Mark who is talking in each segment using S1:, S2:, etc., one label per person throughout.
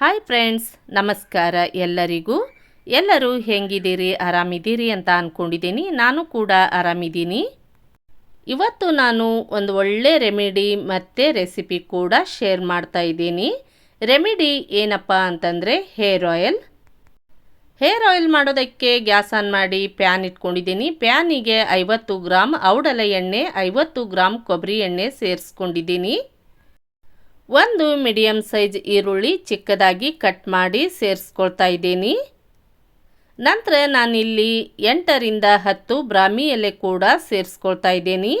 S1: Hi friends ನಮಸ್ಕಾರ ಎಲ್ಲರಿಗೂ. ಎಲ್ಲರೂ ಹೆಂಗಿದ್ದೀರಿ? ಆರಾಮಿದ್ದೀರಿ ಅಂತ ಅಂದ್ಕೊಂಡಿದ್ದೀನಿ ನಾನು ಕೂಡ ಆರಾಮಿದ್ದೀನಿ. ಇವತ್ತು ನಾನು ಒಂದು ಒಳ್ಳೆ ರೆಮಿಡಿ ಮತ್ತು ರೆಸಿಪಿ ಕೂಡ ಶೇರ್ ಮಾಡ್ತಾ ಇದ್ದೀನಿ. ರೆಮಿಡಿ ಏನಪ್ಪ ಅಂತಂದರೆ ಹೇರ್ ಆಯಿಲ್. ಹೇರ್ ಆಯಿಲ್ ಮಾಡೋದಕ್ಕೆ ಗ್ಯಾಸ್ ಆನ್ ಮಾಡಿ ಪ್ಯಾನ್ ಇಟ್ಕೊಂಡಿದ್ದೀನಿ. ಪ್ಯಾನಿಗೆ ಐವತ್ತು ಗ್ರಾಮ್ ಔಡಲ ಎಣ್ಣೆ ಐವತ್ತು ಗ್ರಾಮ್ ಕೊಬ್ಬರಿ ಎಣ್ಣೆ ಸೇರಿಸ್ಕೊಂಡಿದ್ದೀನಿ. ಒಂದು ಮೀಡಿಯಮ್ ಸೈಜ್ ಈರುಳ್ಳಿ ಚಿಕ್ಕದಾಗಿ ಕಟ್ ಮಾಡಿ ಸೇರಿಸ್ಕೊಳ್ತಾ ಇದ್ದೀನಿ. ನಂತರ ನಾನಿಲ್ಲಿ ಎಂಟರಿಂದ ಹತ್ತು ಬ್ರಾಹ್ಮಿ ಎಲೆ ಕೂಡ ಸೇರಿಸ್ಕೊಳ್ತಾ ಇದ್ದೀನಿ.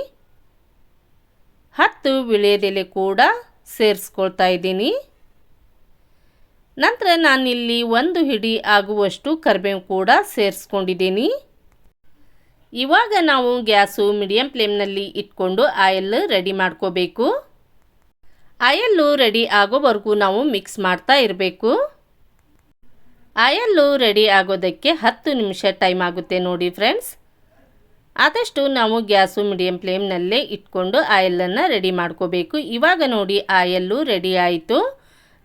S1: ಹತ್ತು ವಿಳೆದೆಲೆ ಕೂಡ ಸೇರಿಸ್ಕೊಳ್ತಾ ಇದ್ದೀನಿ. ನಂತರ ನಾನಿಲ್ಲಿ ಒಂದು ಹಿಡಿ ಆಗುವಷ್ಟು ಕರಿಬೇವು ಕೂಡ ಸೇರಿಸ್ಕೊಂಡಿದ್ದೀನಿ. ಇವಾಗ ನಾವು ಗ್ಯಾಸು ಮೀಡಿಯಮ್ ಫ್ಲೇಮ್ನಲ್ಲಿ ಇಟ್ಕೊಂಡು ಆಯಿಲ್ ರೆಡಿ ಮಾಡ್ಕೋಬೇಕು. ಆಯಲ್ಲು ರೆಡಿ ಆಗೋವರೆಗೂ ನಾವು ಮಿಕ್ಸ್ ಮಾಡ್ತಾ ಇರಬೇಕು. ಆಯಲ್ಲು ರೆಡಿ ಆಗೋದಕ್ಕೆ ಹತ್ತು ನಿಮಿಷ ಟೈಮ್ ಆಗುತ್ತೆ ನೋಡಿ ಫ್ರೆಂಡ್ಸ್. ಆದಷ್ಟು ನಾವು ಗ್ಯಾಸು ಮೀಡಿಯಂ ಫ್ಲೇಮ್ನಲ್ಲೇ ಇಟ್ಕೊಂಡು ಆಯಲನ್ನು ರೆಡಿ ಮಾಡ್ಕೋಬೇಕು. ಇವಾಗ ನೋಡಿ ಆಯಲ್ಲು ರೆಡಿ ಆಯಿತು.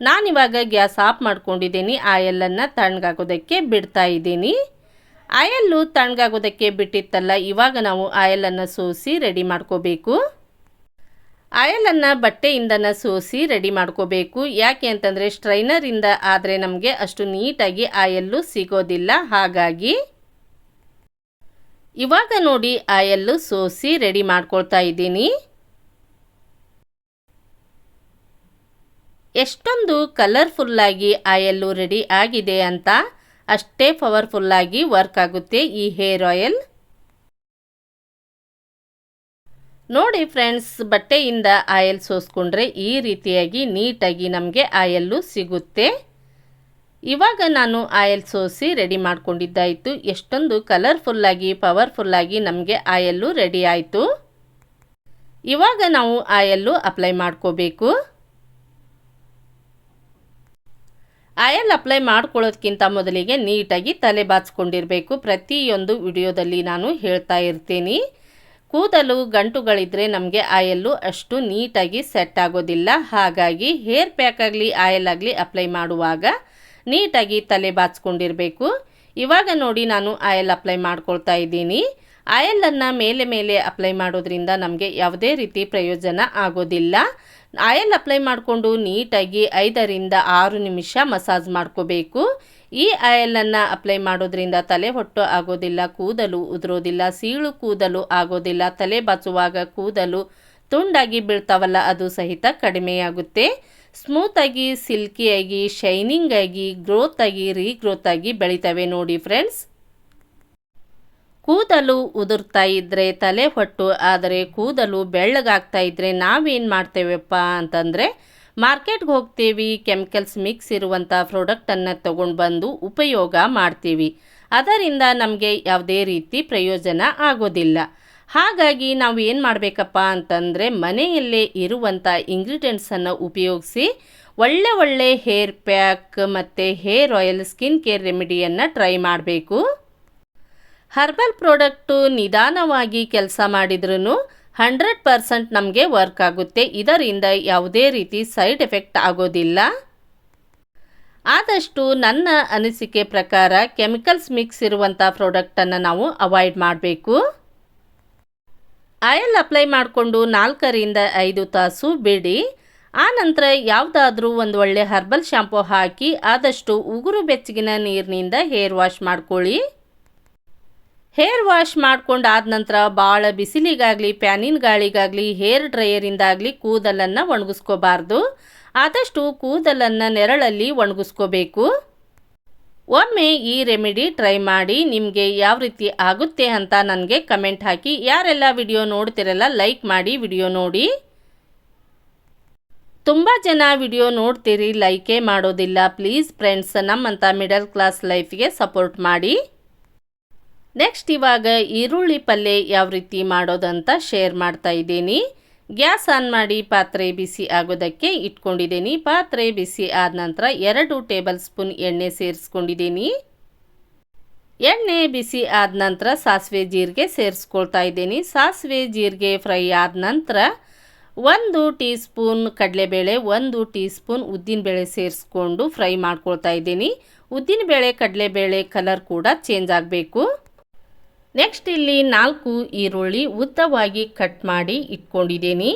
S1: ನಾನಿವಾಗ ಗ್ಯಾಸ್ ಆಫ್ ಮಾಡ್ಕೊಂಡಿದ್ದೀನಿ. ಆಯಲನ್ನು ತಣ್ಣಗಾಗೋದಕ್ಕೆ ಬಿಡ್ತಾ ಇದ್ದೀನಿ. ಆಯಲ್ಲು ತಣ್ಣಗಾಗೋದಕ್ಕೆ ಬಿಟ್ಟಿತ್ತಲ್ಲ, ಇವಾಗ ನಾವು ಆಯಲನ್ನು ಸೋಸಿ ರೆಡಿ ಮಾಡ್ಕೋಬೇಕು. ಆಯಲನ್ನು ಬಟ್ಟೆಯಿಂದನ ಸೋಸಿ ರೆಡಿ ಮಾಡ್ಕೋಬೇಕು. ಯಾಕೆ ಅಂತಂದರೆ ಸ್ಟ್ರೈನರಿಂದ ಆದರೆ ನಮಗೆ ಅಷ್ಟು ನೀಟಾಗಿ ಆಯಲ್ಲು ಸಿಗೋದಿಲ್ಲ. ಹಾಗಾಗಿ ಇವಾಗ ನೋಡಿ ಆಯಲ್ಲು ಸೋಸಿ ರೆಡಿ ಮಾಡ್ಕೊಳ್ತಾ ಇದ್ದೀನಿ. ಎಷ್ಟೊಂದು ಕಲರ್ಫುಲ್ಲಾಗಿ ಆಯಲ್ಲು ರೆಡಿ ಆಗಿದೆ ಅಂತ ಅಷ್ಟೇ ಪವರ್ಫುಲ್ಲಾಗಿ ವರ್ಕ್ ಆಗುತ್ತೆ ಈ ಹೇರ್ ಆಯಿಲ್ ನೋಡಿ ಫ್ರೆಂಡ್ಸ್, ಬಟ್ಟೆಯಿಂದ ಆಯಲ್ ಸೋಸ್ಕೊಂಡ್ರೆ ಈ ರೀತಿಯಾಗಿ ನೀಟಾಗಿ ನಮಗೆ ಆಯಲ್ಲು ಸಿಗುತ್ತೆ. ಇವಾಗ ನಾನು ಆಯಲ್ ಸೋಸಿ ರೆಡಿ ಮಾಡ್ಕೊಂಡಿದ್ದಾಯಿತು. ಎಷ್ಟೊಂದು ಕಲರ್ಫುಲ್ಲಾಗಿ, ಪವರ್ಫುಲ್ಲಾಗಿ ನಮಗೆ ಆಯಲ್ಲು ರೆಡಿ ಆಯಿತು. ಇವಾಗ ನಾವು ಆಯಲ್ಲು ಅಪ್ಲೈ ಮಾಡ್ಕೋಬೇಕು. ಆಯಲ್ ಅಪ್ಲೈ ಮಾಡ್ಕೊಳ್ಳೋದಕ್ಕಿಂತ ಮೊದಲಿಗೆ ನೀಟಾಗಿ ತಲೆ ಬಾಚ್ಕೊಂಡಿರಬೇಕು. ಪ್ರತಿಯೊಂದು ವಿಡಿಯೋದಲ್ಲಿ ನಾನು ಹೇಳ್ತಾ ಇರ್ತೀನಿ. ಕೂದಲು ಗಂಟುಗಳಿದ್ರೆ ನಮಗೆ ಆಯಲ್ಲು ಅಷ್ಟು ನೀಟಾಗಿ ಸೆಟ್ ಆಗೋದಿಲ್ಲ. ಹಾಗಾಗಿ ಹೇರ್ ಪ್ಯಾಕ್ ಆಗಲಿ ಆಯಲ್ ಆಗಲಿ ಅಪ್ಲೈ ಮಾಡುವಾಗ ನೀಟಾಗಿ ತಲೆ ಬಾಚ್ಕೊಂಡಿರಬೇಕು. ಇವಾಗ ನೋಡಿ ನಾನು ಆಯಲ್ ಅಪ್ಲೈ ಮಾಡ್ಕೊಳ್ತಾ ಇದ್ದೀನಿ. ಆಯಲನ್ನು ಮೇಲೆ ಮೇಲೆ ಅಪ್ಲೈ ಮಾಡೋದ್ರಿಂದ ನಮಗೆ ಯಾವುದೇ ರೀತಿ ಪ್ರಯೋಜನ ಆಗೋದಿಲ್ಲ. ಆಯಲ್ ಅಪ್ಲೈ ಮಾಡಿಕೊಂಡು ನೀಟಾಗಿ ಐದರಿಂದ ಆರು ನಿಮಿಷ ಮಸಾಜ್ ಮಾಡ್ಕೋಬೇಕು. ಈ ಆಯಲನ್ನು ಅಪ್ಲೈ ಮಾಡೋದ್ರಿಂದ ತಲೆ ಹೊಟ್ಟು ಆಗೋದಿಲ್ಲ, ಕೂದಲು ಉದುರೋದಿಲ್ಲ, ಸೀಳು ಕೂದಲು ಆಗೋದಿಲ್ಲ, ತಲೆ ಬಾಚುವಾಗ ಕೂದಲು ತುಂಡಾಗಿ ಬೀಳ್ತಾವಲ್ಲ, ಅದು ಸಹಿತ ಕಡಿಮೆಯಾಗುತ್ತೆ. ಸ್ಮೂತಾಗಿ ಸಿಲ್ಕಿಯಾಗಿ ಶೈನಿಂಗಾಗಿ ಗ್ರೋತ್ ಆಗಿ ಬೆಳಿತವೆ ನೋಡಿ ಫ್ರೆಂಡ್ಸ್. ಕೂದಲು ಉದುರ್ತಾ ಇದ್ದರೆ ತಲೆ ಹೊಟ್ಟು ಆದರೆ ಕೂದಲು ಬೆಳ್ಳಗಾಗ್ತಾ ಇದ್ದರೆ ನಾವೇನು ಮಾಡ್ತೇವಪ್ಪ ಅಂತಂದರೆ ಮಾರ್ಕೆಟ್ಗೆ ಹೋಗ್ತೀವಿ, ಕೆಮಿಕಲ್ಸ್ ಮಿಕ್ಸ್ ಇರುವಂಥ ಪ್ರಾಡಕ್ಟನ್ನು ತಗೊಂಡು ಬಂದು ಉಪಯೋಗ ಮಾಡ್ತೀವಿ. ಅದರಿಂದ ನಮಗೆ ಯಾವುದೇ ರೀತಿ ಪ್ರಯೋಜನ ಆಗೋದಿಲ್ಲ. ಹಾಗಾಗಿ ನಾವು ಏನು ಮಾಡಬೇಕಪ್ಪ ಅಂತಂದರೆ ಮನೆಯಲ್ಲೇ ಇರುವಂಥ ಇಂಗ್ರೀಡಿಯೆಂಟ್ಸನ್ನು ಉಪಯೋಗಿಸಿ ಒಳ್ಳೆ ಒಳ್ಳೆ ಹೇರ್ ಪ್ಯಾಕ್ ಮತ್ತು ಹೇರ್ ಆಯಿಲ್ ಸ್ಕಿನ್ ಕೇರ್ ರೆಮಿಡಿಯನ್ನು ಟ್ರೈ ಮಾಡಬೇಕು. ಹರ್ಬಲ್ ಪ್ರಾಡಕ್ಟು ನಿಧಾನವಾಗಿ ಕೆಲಸ ಮಾಡಿದ್ರೂ ಹಂಡ್ರೆಡ್ ಪರ್ಸೆಂಟ್ ನಮಗೆ ವರ್ಕ್ ಆಗುತ್ತೆ. ಇದರಿಂದ ಯಾವುದೇ ರೀತಿ ಸೈಡ್ ಎಫೆಕ್ಟ್ ಆಗೋದಿಲ್ಲ. ಆದಷ್ಟು ನನ್ನ ಅನಿಸಿಕೆ ಪ್ರಕಾರ ಕೆಮಿಕಲ್ಸ್ ಮಿಕ್ಸ್ ಇರುವಂಥ ಪ್ರಾಡಕ್ಟನ್ನು ನಾವು ಅವಾಯ್ಡ್ ಮಾಡಬೇಕು. ಆಯಿಲ್ ಅಪ್ಲೈ ಮಾಡಿಕೊಂಡು ನಾಲ್ಕರಿಂದ ಐದು ತಾಸು ಬಿಡಿ. ಆನಂತರ ಯಾವುದಾದ್ರೂ ಒಂದು ಒಳ್ಳೆ ಹರ್ಬಲ್ ಶಾಂಪೂ ಹಾಕಿ ಆದಷ್ಟು ಉಗುರು ಬೆಚ್ಚಗಿನ ನೀರಿನಿಂದ ಹೇರ್ ವಾಶ್ ಮಾಡ್ಕೊಳ್ಳಿ. ಹೇರ್ ವಾಶ್ ಮಾಡ್ಕೊಂಡು ಆದ ನಂತರ ಭಾಳ ಬಿಸಿಲಿಗಾಗಲಿ, ಪ್ಯಾನಿನ ಗಾಳಿಗಾಗಲಿ, ಹೇರ್ ಡ್ರೈಯರಿಂದಾಗಲಿ ಕೂದಲನ್ನು ಒಣಗಿಸ್ಕೋಬಾರ್ದು. ಆದಷ್ಟು ಕೂದಲನ್ನು ನೆರಳಲ್ಲಿ ಒಣಗಿಸ್ಕೋಬೇಕು. ಒಮ್ಮೆ ಈ ರೆಮಿಡಿ ಟ್ರೈ ಮಾಡಿ ನಿಮಗೆ ಯಾವ ರೀತಿ ಆಗುತ್ತೆ ಅಂತ ನನಗೆ ಕಮೆಂಟ್ ಹಾಕಿ. ಯಾರೆಲ್ಲ ವಿಡಿಯೋ ನೋಡ್ತಿರಲ್ಲ, ಲೈಕ್ ಮಾಡಿ ವಿಡಿಯೋ ನೋಡಿ. ತುಂಬ ಜನ ವಿಡಿಯೋ ನೋಡ್ತೀರಿ, ಲೈಕೇ ಮಾಡೋದಿಲ್ಲ. ಪ್ಲೀಸ್ ಫ್ರೆಂಡ್ಸ್ ನಮ್ಮಂಥ ಮಿಡಲ್ ಕ್ಲಾಸ್ ಲೈಫ್ಗೆ ಸಪೋರ್ಟ್ ಮಾಡಿ. ನೆಕ್ಸ್ಟ್ ಇವಾಗ ಈರುಳ್ಳಿ ಪಲ್ಯ ಯಾವ ರೀತಿ ಮಾಡೋದಂತ ಶೇರ್ ಮಾಡ್ತಾ ಇದ್ದೀನಿ. ಗ್ಯಾಸ್ ಆನ್ ಮಾಡಿ ಪಾತ್ರೆ ಬಿಸಿ ಆಗೋದಕ್ಕೆ ಇಟ್ಕೊಂಡಿದ್ದೀನಿ. ಪಾತ್ರೆ ಬಿಸಿ ಆದ ನಂತರ ಎರಡು ಟೇಬಲ್ ಸ್ಪೂನ್ ಎಣ್ಣೆ ಸೇರಿಸ್ಕೊಂಡಿದ್ದೀನಿ. ಎಣ್ಣೆ ಬಿಸಿ ಆದ ನಂತರ ಸಾಸಿವೆ ಜೀರಿಗೆ ಸೇರಿಸ್ಕೊಳ್ತಾ ಇದ್ದೀನಿ. ಸಾಸಿವೆ ಜೀರಿಗೆ ಫ್ರೈ ಆದ ನಂತರ ಒಂದು ಟೀ ಸ್ಪೂನ್ ಕಡಲೆಬೇಳೆ, ಒಂದು ಟೀ ಸ್ಪೂನ್ ಉದ್ದಿನಬೇಳೆ ಸೇರಿಸ್ಕೊಂಡು ಫ್ರೈ ಮಾಡ್ಕೊಳ್ತಾ ಇದ್ದೀನಿ. ಉದ್ದಿನಬೇಳೆ, ಕಡಲೆಬೇಳೆ ಕಲರ್ ಕೂಡ ಚೇಂಜ್ ಆಗಬೇಕು. ನೆಕ್ಸ್ಟ್ ಇಲ್ಲಿ ನಾಲ್ಕು ಈರುಳ್ಳಿ ಉದ್ದವಾಗಿ ಕಟ್ ಮಾಡಿ ಇಟ್ಕೊಂಡಿದ್ದೀನಿ.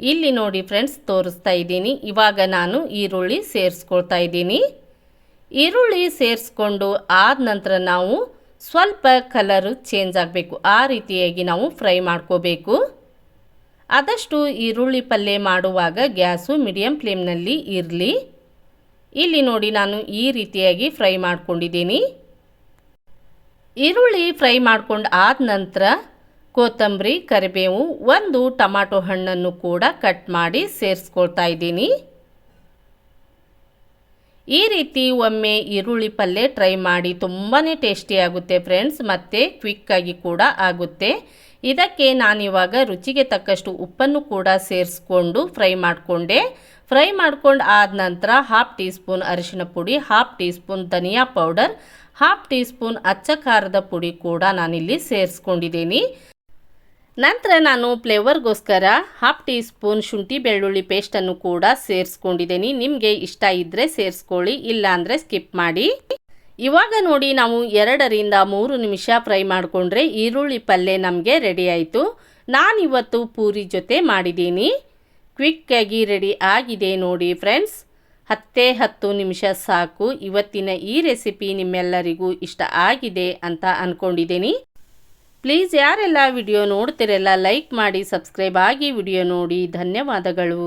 S1: ಇಲ್ಲಿ ನೋಡಿ ಫ್ರೆಂಡ್ಸ್, ತೋರಿಸ್ತಾ ಇದ್ದೀನಿ. ಇವಾಗ ನಾನು ಈರುಳ್ಳಿ ಸೇರಿಸ್ಕೊಳ್ತಾ ಇದ್ದೀನಿ. ಈರುಳ್ಳಿ ಸೇರಿಸ್ಕೊಂಡು ಆದ ನಂತರ ನಾವು ಸ್ವಲ್ಪ ಕಲರು ಚೇಂಜ್ ಆಗಬೇಕು. ಆ ರೀತಿಯಾಗಿ ನಾವು ಫ್ರೈ ಮಾಡ್ಕೋಬೇಕು. ಆದಷ್ಟು ಈರುಳ್ಳಿ ಪಲ್ಯ ಮಾಡುವಾಗ ಗ್ಯಾಸು ಮೀಡಿಯಮ್ ಫ್ಲೇಮ್ನಲ್ಲಿ ಇರಲಿ. ಇಲ್ಲಿ ನೋಡಿ ನಾನು ಈ ರೀತಿಯಾಗಿ ಫ್ರೈ ಮಾಡ್ಕೊಂಡಿದ್ದೀನಿ. ಈರುಳ್ಳಿ ಫ್ರೈ ಮಾಡ್ಕೊಂಡು ಆದ ನಂತರ ಕೊತ್ತಂಬರಿ, ಕರಿಬೇವು, ಒಂದು ಟೊಮಾಟೊ ಹಣ್ಣನ್ನು ಕೂಡ ಕಟ್ ಮಾಡಿ ಸೇರಿಸ್ಕೊಳ್ತಾ ಇದ್ದೀನಿ. ಈ ರೀತಿ ಒಮ್ಮೆ ಈರುಳ್ಳಿ ಪಲ್ಯ ಟ್ರೈ ಮಾಡಿ ತುಂಬಾ ಟೇಸ್ಟಿಯಾಗುತ್ತೆ ಫ್ರೆಂಡ್ಸ್, ಮತ್ತು ಕ್ವಿಕ್ಕಾಗಿ ಕೂಡ ಆಗುತ್ತೆ. ಇದಕ್ಕೆ ನಾನಿವಾಗ ರುಚಿಗೆ ತಕ್ಕಷ್ಟು ಉಪ್ಪನ್ನು ಕೂಡ ಸೇರಿಸ್ಕೊಂಡು ಫ್ರೈ ಮಾಡಿಕೊಂಡೆ. ಫ್ರೈ ಮಾಡ್ಕೊಂಡು ಆದ ನಂತರ ಹಾಫ್ ಟೀ ಸ್ಪೂನ್ ಅರಿಶಿನ ಪುಡಿ, ಹಾಫ್ ಟೀ ಸ್ಪೂನ್ ಧನಿಯಾ ಪೌಡರ್ ಹಾಫ್ ಟೀ ಸ್ಪೂನ್ ಅಚ್ಚ ಖಾರದ ಪುಡಿ ಕೂಡ ನಾನಿಲ್ಲಿ ಸೇರಿಸ್ಕೊಂಡಿದ್ದೀನಿ. ನಂತರ ನಾನು ಫ್ಲೇವರ್ಗೋಸ್ಕರ ಹಾಫ್ ಟೀ ಸ್ಪೂನ್ ಶುಂಠಿ ಬೆಳ್ಳುಳ್ಳಿ ಪೇಸ್ಟನ್ನು ಕೂಡ ಸೇರಿಸ್ಕೊಂಡಿದ್ದೀನಿ. ನಿಮಗೆ ಇಷ್ಟ ಇದ್ದರೆ ಸೇರಿಸ್ಕೊಳ್ಳಿ, ಇಲ್ಲಾಂದರೆ ಸ್ಕಿಪ್ ಮಾಡಿ. ಇವಾಗ ನೋಡಿ ನಾವು ಎರಡರಿಂದ ಮೂರು ನಿಮಿಷ ಫ್ರೈ ಮಾಡಿಕೊಂಡ್ರೆ ಈರುಳ್ಳಿ ಪಲ್ಯ ನಮಗೆ ರೆಡಿ ಆಯಿತು. ನಾನಿವತ್ತು ಪೂರಿ ಜೊತೆ ಮಾಡಿದ್ದೀನಿ. ಕ್ವಿಕ್ಕಾಗಿ ರೆಡಿ ಆಗಿದೆ ನೋಡಿ ಫ್ರೆಂಡ್ಸ್. ಹತ್ತೇ ಹತ್ತು ನಿಮಿಷ ಸಾಕು. ಇವತ್ತಿನ ಈ ರೆಸಿಪಿ ನಿಮ್ಮೆಲ್ಲರಿಗೂ ಇಷ್ಟ ಆಗಿದೆ ಅಂತ ಅಂದ್ಕೊಂಡಿದ್ದೀನಿ ಪ್ಲೀಸ್ ಯಾರೆಲ್ಲ ವಿಡಿಯೋ ನೋಡ್ತಿರಲ್ಲ, ಲೈಕ್ ಮಾಡಿ, ಸಬ್ಸ್ಕ್ರೈಬ್ ಆಗಿ ವಿಡಿಯೋ ನೋಡಿ. ಧನ್ಯವಾದಗಳು.